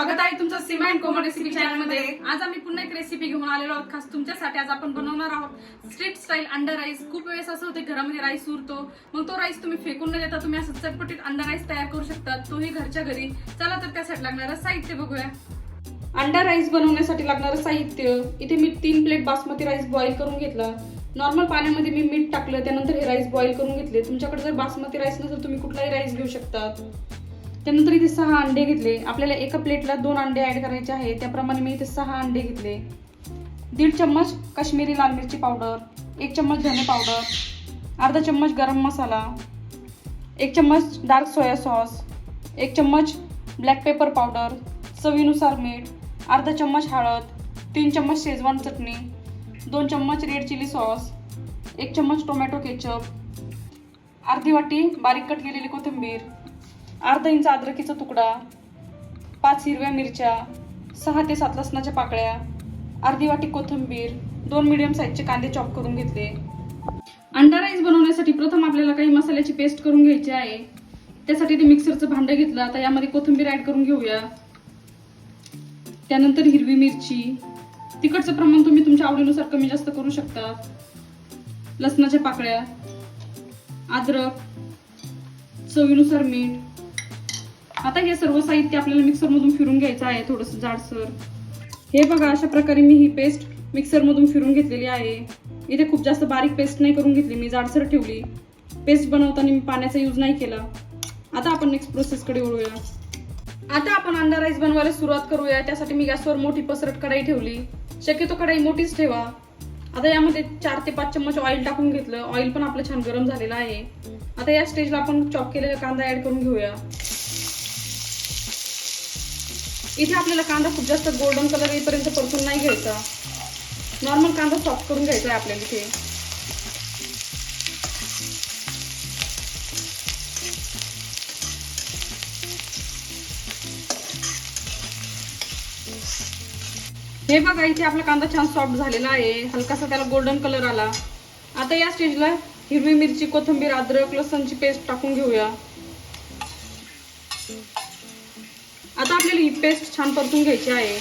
स्वागत आहे तुमचं सीमा अँड कोमल रेसिपी चॅनलमध्ये. आज आम्ही पुन्हा एक रेसिपी घेऊन आलेलो आहोत. खास तुमच्यासाठी आज आपण बनवणार आहोत स्ट्रीट स्टाईल अंडा राईस खूप वेळेस असं होते घरामध्ये राईस उरतो. मग तो राईस तुम्ही फेकून न देता तुम्ही असं चटपटीत अंडा राईस तयार करू शकता. तोही घरच्या घरी. चला तर त्यासाठी लागणारं साहित्य बघूया. अंडा राईस बनवण्यासाठी लागणारं साहित्य इथे मी तीन प्लेट बासमती राईस बॉईल करून घेतला. नॉर्मल पाण्यामध्ये मी मीठ टाकलं त्यानंतर हे राईस बॉईल करून घेतले. तुमच्याकडे जर बासमती राईस नसेल तुम्ही कुठलाही राईस घेऊ शकतात. त्यानंतर इथे सहा अंडे घेतले. आपल्याला एका प्लेटला दोन अंडे ॲड करायचे आहे त्याप्रमाणे मी इथे सहा अंडे घेतले. दीड चम्मच काश्मीरी लाल मिरची पावडर एक चम्मच धने पावडर अर्धा चम्मच गरम मसाला एक चम्मच डार्क सोया सॉस एक चम्मच ब्लॅक पेपर पावडर चवीनुसार मीठ अर्धा चम्मच हळद तीन चम्मच शेजवान चटणी दोन चम्मच रेड चिली सॉस एक चम्मच टोमॅटो केचप अर्धी वाटी बारीक कट केलेली कोथिंबीर अर्धा इंच अद्रकीचा तुकडा पाच हिरव्या मिरच्या सहा ते सात लसणाच्या पाकळ्या अर्धी वाटी कोथिंबीर दोन मिडियम साईजचे कांदे चॉप करून घेतले. अंडा राईस बनवण्यासाठी प्रथम आपल्याला काही मसाल्याची पेस्ट करून घ्यायची आहे. त्यासाठी ते मिक्सरचं भांडं घेतलं आता यामध्ये कोथिंबीर ऍड करून घेऊया. त्यानंतर हिरवी मिरची. तिखटचं प्रमाण तुम्ही तुमच्या आवडीनुसार कमी जास्त करू शकता. लसणाच्या पाकळ्या अद्रक चवीनुसार मीठ आता हे सर्व साहित्य आपल्याला मिक्सरमधून फिरून घ्यायचं आहे थोडंसं जाडसर. हे बघा अशा प्रकारे मी ही पेस्ट मिक्सरमधून फिरून घेतलेली आहे. इथे खूप जास्त बारीक पेस्ट नाही करून घेतली मी जाडसर ठेवली. पेस्ट बनवताना मी पाण्याचा यूज नाही केला. आता आपण नेक्स्ट प्रोसेसकडे वळूया. आता आपण अंडा राईस बनवायला सुरुवात करूया. त्यासाठी मी गॅसवर मोठी पसरट कढाई ठेवली. शक्यतो कढाई मोठीच ठेवा. आता यामध्ये चार ते पाच चम्मच ऑइल टाकून घेतलं. ऑइल पण आपलं छान गरम झालेलं आहे. आता या स्टेजला आपण चॉप केलेला कांदा ऍड करून घेऊया. इथे आपल्याला कांदा खूप जास्त गोल्डन कलर येईपर्यंत परतून नाही घ्यायचा. नॉर्मल कांदा सॉफ्ट करून घ्यायचा आहे आपल्याला इथे. हे बघा इथे आपला कांदा छान सॉफ्ट झालेला आहे. हलकासा त्याला गोल्डन कलर आला. आता या स्टेजला हिरवी मिरची कोथिंबीर अद्रक लसणची पेस्ट टाकून घेऊया. आता आपल्याला ही पेस्ट छान परतून घ्यायची आहे.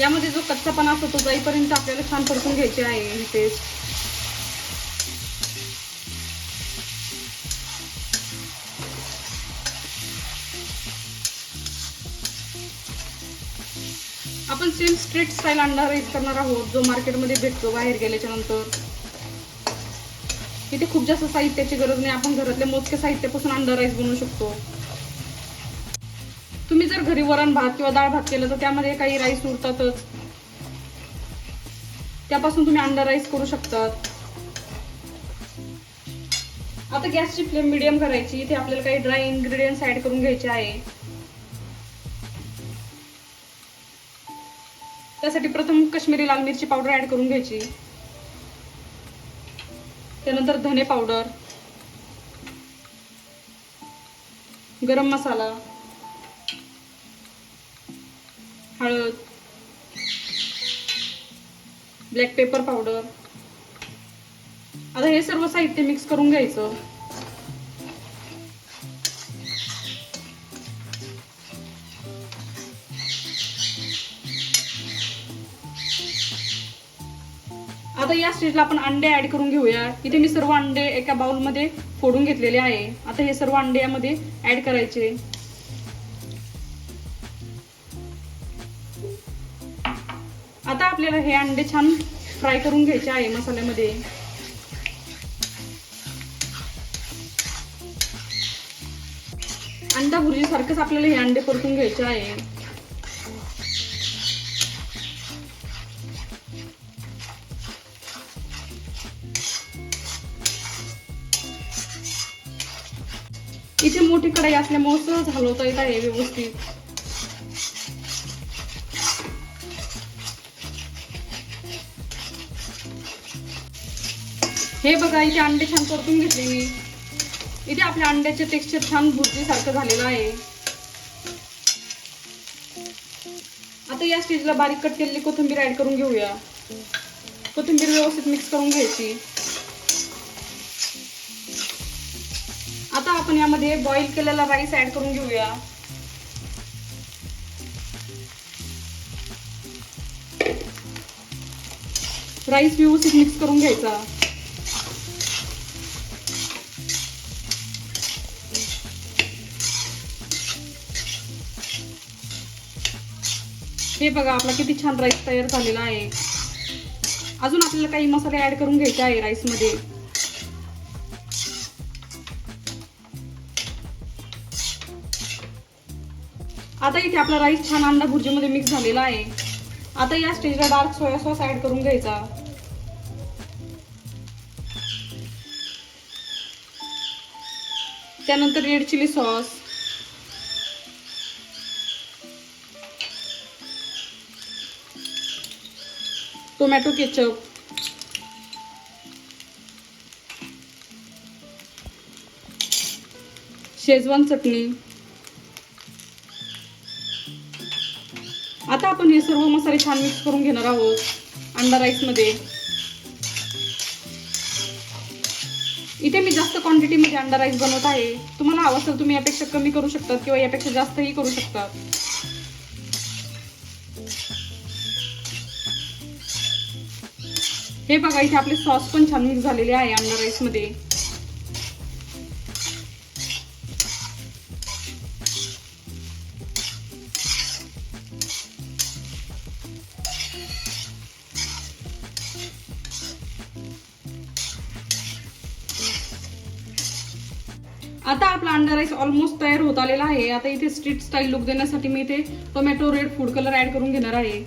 यामध्ये जो कच्चापणा असतो तो जाईपर्यंत आपल्याला छान परतून घ्यायची आहे ही पेस्ट आपण सेम स्ट्रीट स्टाईल अंडा करणार आहोत जो मार्केटमध्ये भेटतो बाहेर गेल्याच्यानंतर. इथे खूप जास्त साहित्याची गरज नाही आपण घरातल्या मोजक्या साहित्यापासून अंडा राईस बनवू शकतो. तुम्ही जर घरी वरण भात किंवा डाळ भात केलं तर त्यामध्ये काही राईस उरतातच. त्यापासून तुम्ही अंडा राईस करू शकतात. आता गॅसची फ्लेम मिडियम करायची. इथे आपल्याला काही ड्राय इन्ग्रेडियंट्स ऍड करून घ्यायचे आहे. त्यासाठी प्रथम कश्मीरी लाल मिरची पावडर ऍड करून घ्यायची. त्यानंतर धने पावडर गरम मसाला. हळद ब्लॅक पेपर पावडर आता हे सर्व साहित्य मिक्स करून घ्यायचं. आता या स्टेजला आपण अंडे ऍड करून घेऊया. इथे मी सर्व अंडे एका बाउलमध्ये फोडून घेतलेले आहे. आता हे सर्व अंडे यामध्ये ऍड करायचे. आता आपल्याला हे अंडे छान फ्राय करून घ्यायचे आहे मसाल्यामध्ये. अंडा भुर्जी सारखंच आपल्याला हे अंडे परतून घ्यायचे आहे. इथे मोठी कढाई असल्यामुळे सहज हलवता येत आहे व्यवस्थित. हे बघा इथे अंडे छान परतून घेतले मी. इथे आपल्या अंड्याचे टेक्स्चर छान भुर्जीसारखं झालेलं आहे. आता या स्टेजला बारीक कट केलेली कोथिंबीर ॲड करून घेऊया. कोथिंबीर व्यवस्थित मिक्स करून घ्यायची. आता आपण यामध्ये बॉईल केलेला राईस ॲड करून घेऊया. राईस व्यवस्थित मिक्स करून घ्यायचा. हे बघा आपला किती छान राईस तयार झालेला आहे. अजून आपल्याला काही मसाले ऍड करून घ्यायचे आहे राईसमध्ये. आता इथे आपला राईस छान अंडा भुर्जीमध्ये मिक्स झालेला आहे. आता या स्टेजला डार्क सोया सॉस ऍड करून घ्यायचा. त्यानंतर red chilli sauce tomato ketchup. Schezwan chutney. आता आपण हे सर्व मसाले छान मिक्स करून घेणार आहोत अंडा राईसमध्ये इथे मी जास्त क्वांटिटीमध्ये अंडा राईस बनवत आहे. तुम्हाला हवं असेल तुम्ही यापेक्षा कमी करू शकतात किंवा यापेक्षा जास्तही करू शकतात. हे बघा इथे आपले सॉस पण छान मिक्स झालेले आहे अंडा राईसमध्ये. आता आपला अंडा राईस ऑलमोस्ट तयार होत आलेला आहे. आता इथे स्ट्रीट स्टाईल लुक देण्यासाठी मी इथे tomato red food colour add करून घेणार आहे.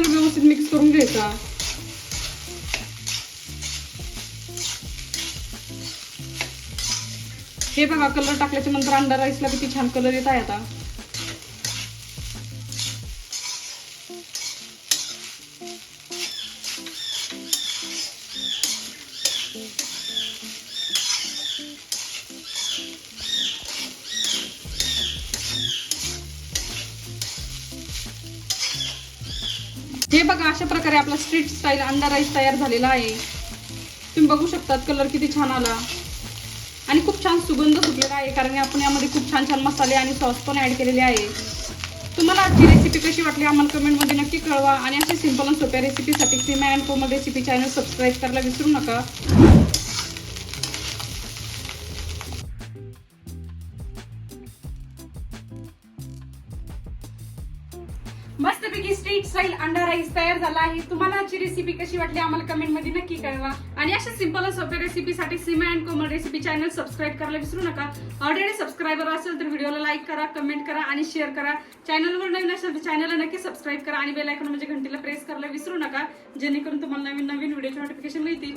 कलर व्यवस्थित मिक्स करून घ्यायचा. हे बघा कलर टाकल्याच्या नंतर अंडा राईसला किती छान कलर येत आहे आता. अशा प्रकारे आपला स्ट्रीट स्टाईल अंडा राईस तयार झालेला आहे. तुम्ही बघू शकतात कलर किती छान आला. आणि खूप छान सुगंध सुटलेला आहे कारण आपण यामध्ये खूप छान छान मसाले आणि सॉस पण ॲड केलेले आहे. तुम्हाला आजची रेसिपी कशी वाटली आम्हाला कमेंटमध्ये नक्की कळवा. आणि अशा सिंपल आणि सोप्या रेसिपीसाठी Seema and Komal recipe channel subscribe करायला विसरू नका. स्ट्रीट स्टाईल अंडा राईस तयार झाला आहे. तुम्हाला आजची रेसिपी कशी वाटली आम्हाला कमेंटमध्ये नक्की कळवा. आणि अशा सिंपल आणि सोप्या रेसिपीसाठी Seema and Komal recipe channel subscribe करायला विसरू नका. ऑलरेडी सबस्क्रायबर असेल तर व्हिडिओला लाईक करा कमेंट करा आणि शेअर करा. चॅनलवर नवीन असेल तर चॅनलला नक्की सबस्क्राईब करा आणि बेल आयकॉन म्हणजे घंटीला प्रेस करायला विसरू नका. जेणेकरून तुम्हाला नवीन नवीन व्हिडिओची नोटिफिकेशन मिळतील.